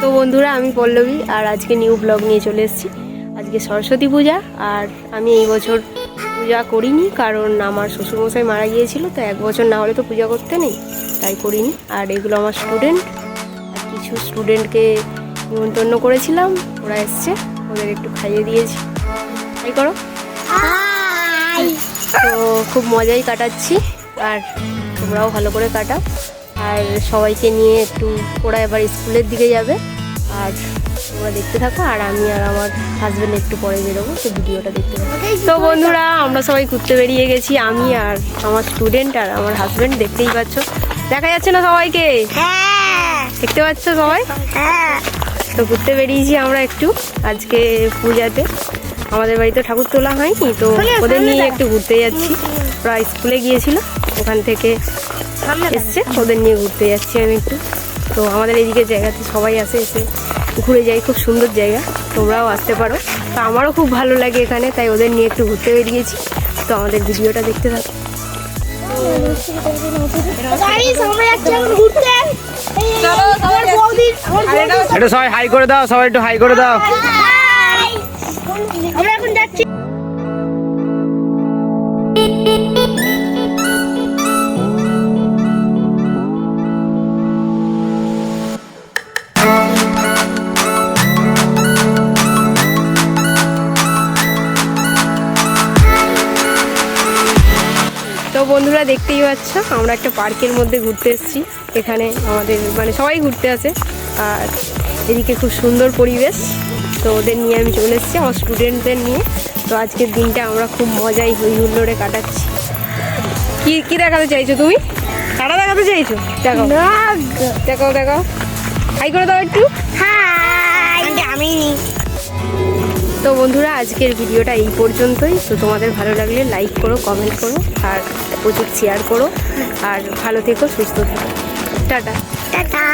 তো বন্ধুরা আমি পল্লবী আর আজকে নিউ ব্লগ নিয়ে চলে এসেছি। আজকে সরস্বতী পূজা আর আমি এই বছর পূজা করিনি কারণ আমার শ্বশুরমশাই মারা গিয়েছিল তো এক বছর না হলে তো পূজা করতে নেই তাই করিনি। আর এগুলো আমার স্টুডেন্ট আর কিছু স্টুডেন্টকে নিমন্ত্রণ করেছিলাম ওরা এসছে ওদের একটু খাইয়ে দিয়েছি। তাই করো। তো খুব মজাই কাটাচ্ছি আর তোমরাও ভালো করে কাটাও। আর সবাইকে নিয়ে একটু ওরা এবার স্কুলের দিকে যাবে। আর তোমরা দেখতে থাকো আর আমি আর আমার হাজব্যান্ড একটু পরে বেরোবো তো ভিডিওটা দেখতে থাকো। তো বন্ধুরা আমরা সবাই ঘুরতে বেরিয়ে গেছি আমি আর আমার স্টুডেন্ট আর আমার হাজব্যান্ড দেখতেই পাচ্ছ। দেখা যাচ্ছে না সবাইকে? দেখতে পাচ্ছ সবাই? তো ঘুরতে বেরিয়েছি আমরা একটু আজকে পূজাতে। আমাদের বাড়িতে ঠাকুর তোলা হয়নি তো ওদের নিয়ে একটু ঘুরতে যাচ্ছি। ওরা স্কুলে গিয়েছিল ওখান থেকে এসছে ওদের নিয়ে ঘুরতে যাচ্ছি আমি একটু। তো আমাদের এদিকে জায়গাতে সবাই আসে এসে ঘুরে যাই খুব সুন্দর জায়গা তোমরাও আসতে পারো। তো আমারও খুব ভালো লাগে এখানে তাই ওদের নিয়ে একটু ঘুরতে বেরিয়েছি। তো আমাদের ভিডিওটা দেখতে থাকো। একটু সবাই হাই করে দাও সবাই একটু হাই করে দাও। আমরা এখন যাচ্ছি। তো বন্ধুরা দেখতেই পাচ্ছ আমরা একটা পার্কের মধ্যে ঘুরতে এসেছি। এখানে আমাদের মানে সবাই ঘুরতে আসে। আর এদিকে খুব সুন্দর পরিবেশ। তো ওদের নিয়ে আমি চলে এসেছি আমার স্টুডেন্টদের নিয়ে। তো আজকের দিনটা আমরা খুব মজাই হই হুল্লোড়ে কাটাচ্ছি। কি কি দেখাতে চাইছো তুমি? কাটা দেখাতে চাইছো? দেখো দেখো দেখো হাই করে দাও একটু। হাই। আমি তো বন্ধুরা, আজকের ভিডিওটা এই পর্যন্তই। তো তোমাদের ভালো লাগলে লাইক করো কমেন্ট করো, আর প্রচুর শেয়ার করো। আর ভালো থেকো, সুস্থ থেকো। Ta ta. Ta ta.